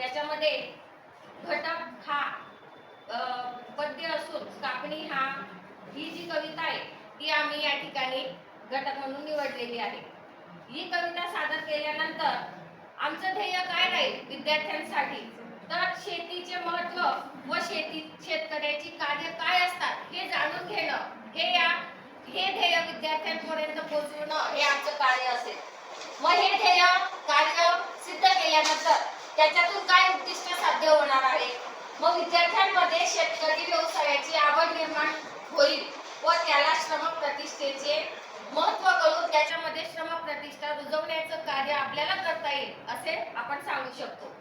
त्याच्यामध्ये घटक हा पद्य असून कापणी हा ही जी कविता आहे ती आम्ही या ठिकाणी घटक म्हणून निवडलेली आहे. ही कविता सादर केल्यानंतर आमचं ध्येय काय राहील विद्यार्थ्यांसाठी? तर शेतीचे महत्त्व व शेती शेतकऱ्याची कार्य काय असतात हे जाणून घेणं हे या हे ध्येय विद्यार्थ्यांपर्यंत पोहोचवणं हे आमचं कार्य असेल. व हे ध्येय कार्य सिद्ध केल्यानंतर त्याच्यातून काय उद्दिष्ट साध्य होणार आहे? मग विद्यार्थ्यांमध्ये शेतकरी व्यवसायाची आवड निर्माण होईल व त्याला श्रम प्रतिष्ठेचे महत्त्व कळून त्याच्यामध्ये श्रम प्रतिष्ठा रुजवण्याचं कार्य आपल्याला करता येईल असे आपण सांगू शकतो.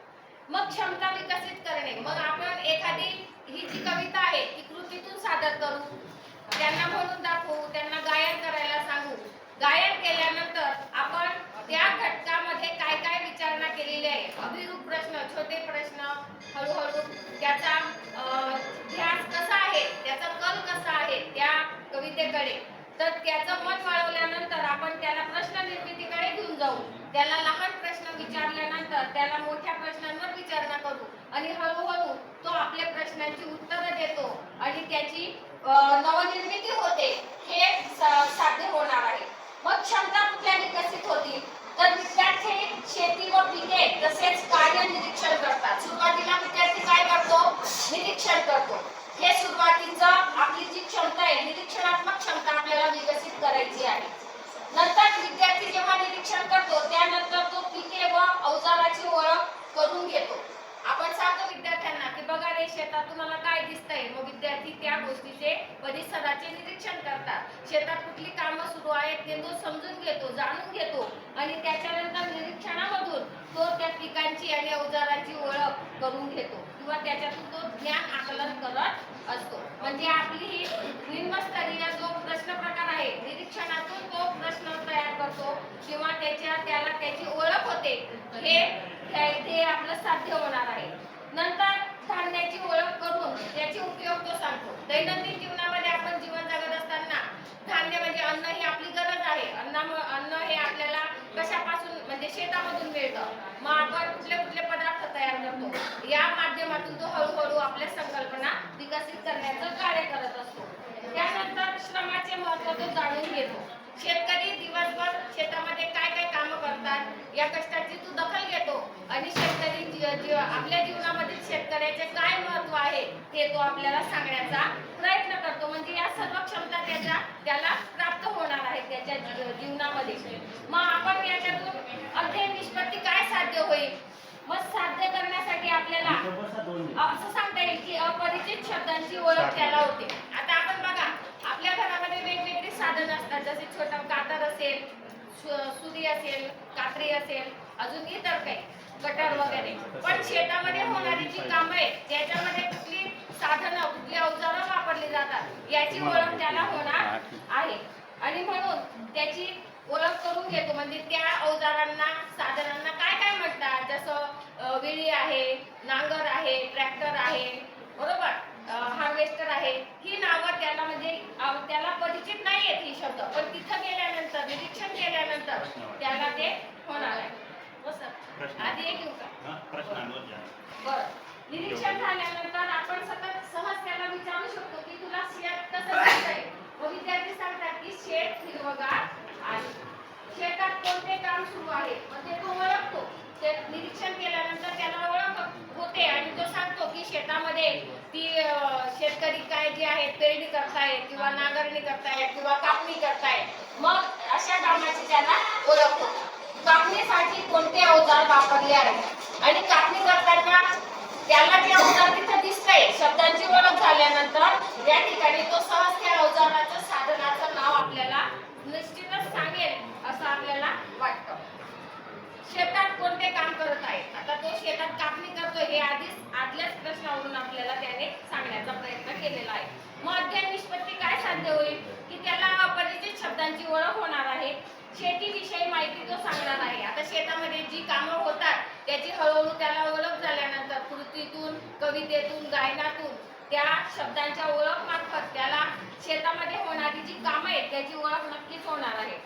मग क्षमता विकसित करणे. मग आपण एखादी ही जी कविता आहे ती कृतीतून सादर करू. त्यांना म्हणून दाखवू त्यांना गायन करायला सांगू गायन केल्यानंतर आपण त्या घटकामध्ये काय काय विचारणा केलेली आहे अभिरूप प्रश्न छोटे प्रश्न. हळूहळू त्याचा ध्यास कसा आहे त्याचा कल कसा आहे त्या कवितेकडे. तर त्याचं मत वळवल्यानंतर आपण त्याला प्रश्न निर्मितीकडे घेऊन जाऊ. त्याला लहान प्रश्न विचारल्यानंतर त्याला मोठ्या प्रश्नांवर विचारणा करू. आणि हळूहळू तो आपल्या प्रश्नांची उत्तरं देतो. आणि त्याची अं, नवनिर्मिती होते हे सा- साध्य होणार आहे मग क्षमता कुठल्या विकसित होतील तर विद्यार्थी शेती व पिके तसेच कार्य निरीक्षण करतात. सुरुवातीला विद्यार्थी काय करतो? निरीक्षण करतो. हे सुरुवातीचं आपली जी क्षमता आहे. निरीक्षणात्मक क्षमता आपल्याला विकसित करायची आहे. नंतर विद्यार्थी जेव्हा निरीक्षण करतो त्यानंतर तो पिके व अवजाराची ओळख करून घेतो. आपण सांगतो विद्यार्थ्यांना बघा रे शेतात तुम्हाला काय दिसतंय? मग विद्यार्थी त्या गोष्टीचे परिसराचे निरीक्षण करतात. शेतात कुठली कामं सुरू आहेत ते तो समजून घेतो जाणून घेतो. आणि त्याच्यानंतर निरीक्षणामधून तो त्या पिकांची आणि अवजारांची ओळख करून घेतो. किंवा त्याच्यातून तो ज्ञान आकलन करत असतो. म्हणजे आपली ही निम्नस्तरीय जो प्रश्न प्रकार आहे निरीक्षणातून तो प्रश्न तयार करतो. किंवा त्याच्या त्याला त्याची ओळख होते. हे ते आपलं साध्य होणार आहे नंतर धान्याची ओळख करून त्याचे उपयोग तो सांगतो दैनंदिन जीवनामध्ये आपण जीवन जगत असताना धान्य म्हणजे अन्न ही आपली गरज आहे. अन्नामुळे अन्न हे आपल्याला कशापासून म्हणजे शेतामधून मिळतं? मग आपण कुठले कुठले पदार्थ तयार करतो? या माध्यमातून तो हळूहळू आपल्या संकल्पना विकसित करण्याचं कार्य करत असतो. त्यानंतर श्रमाचे महत्त्व तो जाणून घेतो. शेतकरी दिवसभर शेतामध्ये काय काय कामं करतात या कष्टाची तू दखल घेतो. आणि शेतकरी जी- आपल्या जीवनामध्ये शेतकऱ्याचे काय महत्त्व आहे ते तो आपल्याला सांगण्याचा प्रयत्न करतो. म्हणजे या सर्व क्षमता त्याच्या त्याला प्राप्त होणार आहेत त्याच्या जीवनामध्ये. मग आपण याच्यातून अध्ययन निष्पत्ती काय साध्य होईल? मग साध्य करण्यासाठी आपल्याला असं सांगता येईल की अपरिचित शब्दांची ओळख त्याला होते. आता आपण बघा आपल्या घरामध्ये वेगवेगळी साधन असतात. जसे छोटा कातर असेल सुरी असेल कात्री असेल अजून इतर काही. कटर वगैरे. पण शेतामध्ये होणारी जी कामं आहेत त्याच्यामध्ये कुठली साधनं कुठली अवजारं वापरली जातात याची ओळख त्याला होणार आहे. आणि म्हणून त्याची ओळख करून घेतो. म्हणजे त्या अवजारांना साधनांना काय काय म्हणतात? जसं विळी आहे नांगर आहे ट्रॅक्टर आहे बरोबर? हार्वेस्टर आहे. ही नावं त्याला म्हणजे त्याला परिचित नाही आहेत ही शब्द. पण तिथं गेल्यानंतर निरीक्षण केल्यानंतर त्याला ते होणार आहे. आधी एक घेऊ का? बरं. निरीक्षण झाल्यानंतर आपण सतत सहज त्याला विचारू शकतो की तुला शेत कसं दिसतंय? व विद्यार्थी सांगतात की शेत हिरवगार आहे. शेतात कोणते काम सुरू आहे? म्हणजे तो ओळखतो. ते निरीक्षण केल्यानंतर त्याला ओळख होते आणि तो सांगतो की शेतामध्ये ती शेतकरी काय जे आहे पेरणी करतायत किंवा नांगरणी करतायत किंवा कापणी करतायत. मग अशा कामाची त्याला ओळख होते. कापणीसाठी कोणते अवजार वापरले आहेत? आणि कापणी करताना त्याला जे अवजार तिथं दिसतंय शब्दांची ओळख झाल्यानंतर या ठिकाणी तो सहज त्या अवजाराचं साधनाचं नाव आपल्याला निश्चितच सांगेल असं आपल्याला वाटतं. शेतात कोणते काम करत आहे आता तो शेतात कापणी करतोय हे आधीच आदल्याच प्रश्नावर आपल्याला त्याने सांगण्याचा प्रयत्न केलेला आहे मग अध्ययन निष्पत्ती काय साध्य होईल की त्याला अपरिचित शब्दांची ओळख होणार आहे शेतीविषयी माहिती तो सांगणार आहे आता शेतामध्ये जी कामं होतात त्याची हळूहळू त्याला ओळख झाल्यानंतर कृतीतून कवितेतून गायनातून त्या शब्दांच्या ओळख मार्फत त्याला शेतामध्ये होणारी जी कामं आहेत त्याची ओळख नक्कीच होणार आहे.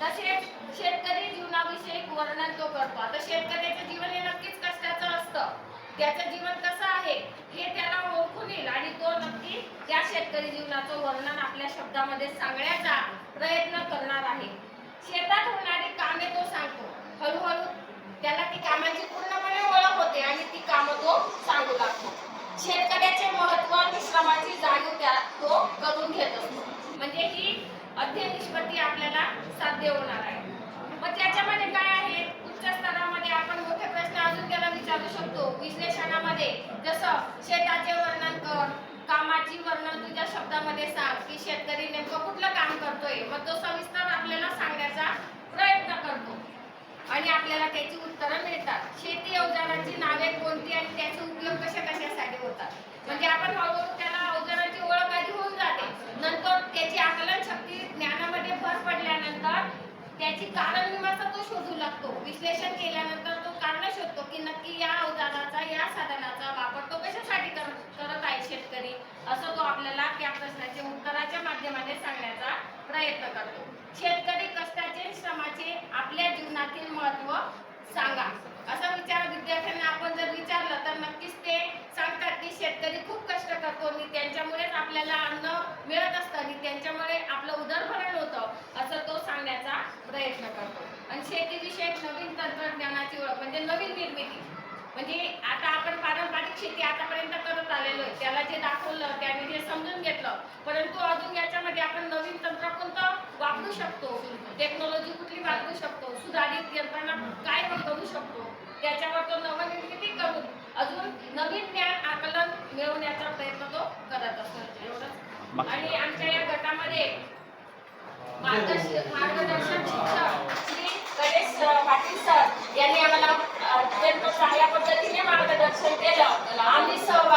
तसेच शेतकरी जीवनाविषयी वर्णन तो करतो. आता शेतकऱ्याचं जीवन हे नक्कीच कष्टाचं असतं. त्याचं जीवन कसं आहे हे त्याला ओळखून येईल आणि तो नक्की त्या शेतकरी जीवनाचं वर्णन आपल्या शब्दामध्ये सांगण्याचा प्रयत्न करणार आहे. शेतात होणारी कामे तो सांगतो. हळूहळू त्याला ती कामाची पूर्णपणे ओळख होते आणि ती कामं तो सांगू लागतो. शेतकऱ्याचे महत्त्व आणि श्रमाची जाणीव त्या तो करून घेत असतो. म्हणजे ही अध्ययन निष्पत्ती आपल्याला साध्य होणार आहे. मग त्याच्यामध्ये काय आहे? उच्च स्तरामध्ये आपण मोठे प्रश्न अजून त्याला विचारू शकतो. विश्लेषणामध्ये जसं शेताचे वर्णन कर कामाची वर्णन तुझ्या शब्दामध्ये सांग की शेतकरी नेमकं कुठलं काम करतोय? मग तो सविस्तर आपल्याला सांगण्याचा प्रयत्न करतो आणि आपल्याला त्याची उत्तरं मिळतात. शेती अवजारांची नावे कोणती आणि त्याचे उपयोग कशा कशासाठी होतात? म्हणजे आपण हळूहळू त्याला अवजारांची ओळख आधी होऊन जाते. नंतर त्याची आकलन शक्ती ज्ञानामध्ये भर पडल्यानंतर त्याची कारण मीमांसा तो शोधू लागतो. विश्लेषण केल्यानंतर तो कारण शोधतो की नक्की या अवजाराचा या साधनाचा वापर तो कशासाठी करत आहे शेतकरी? असं तो आपल्याला त्या प्रश्नाचे उत्तराच्या माध्यमाने सांगण्याचा प्रयत्न करतो शेतकरी कष्टाचे आणि श्रमाचे आपल्या जीवनातील महत्त्व सांगा. असा विचार विद्यार्थ्यांना आपण जर विचारलं तर नक्कीच ते सांगतात की शेतकरी खूप कष्ट करतो. आणि त्यांच्यामुळेच आपल्याला अन्न मिळत असतं आणि त्यांच्यामुळे आपलं उदरभरण होतं असं तो सांगण्याचा प्रयत्न करतो. आणि शेतीविषयक नवीन तंत्रज्ञानाची ओळख म्हणजे नवीन निर्मिती. म्हणजे आता आपण पारंपरिक शेती आतापर्यंत करत आलेलो आहे. त्याला जे दाखवलं त्याने जे समजून घेतलं परंतु अजून याच्यामध्ये आपण नवीन तंत्र कोणतं वापरू शकतो? टेक्नॉलॉजी कुठली वापरू शकतो सुधारित यंत्रणा काय आपण करू शकतो त्याच्यावर तो नवनिर्मिती करून अजून नवीन ज्ञान आकलन मिळवण्याचा प्रयत्न तो करत असतो. एवढंच आणि आमच्या या गटामध्ये मार्गदर्शक मार्गदर्शक शिक्षक श्री गणेश पाटील सर यांनी आम्हाला अत्यंत चांगल्या पद्धतीने मार्गदर्शन केलं. आम्ही सर्व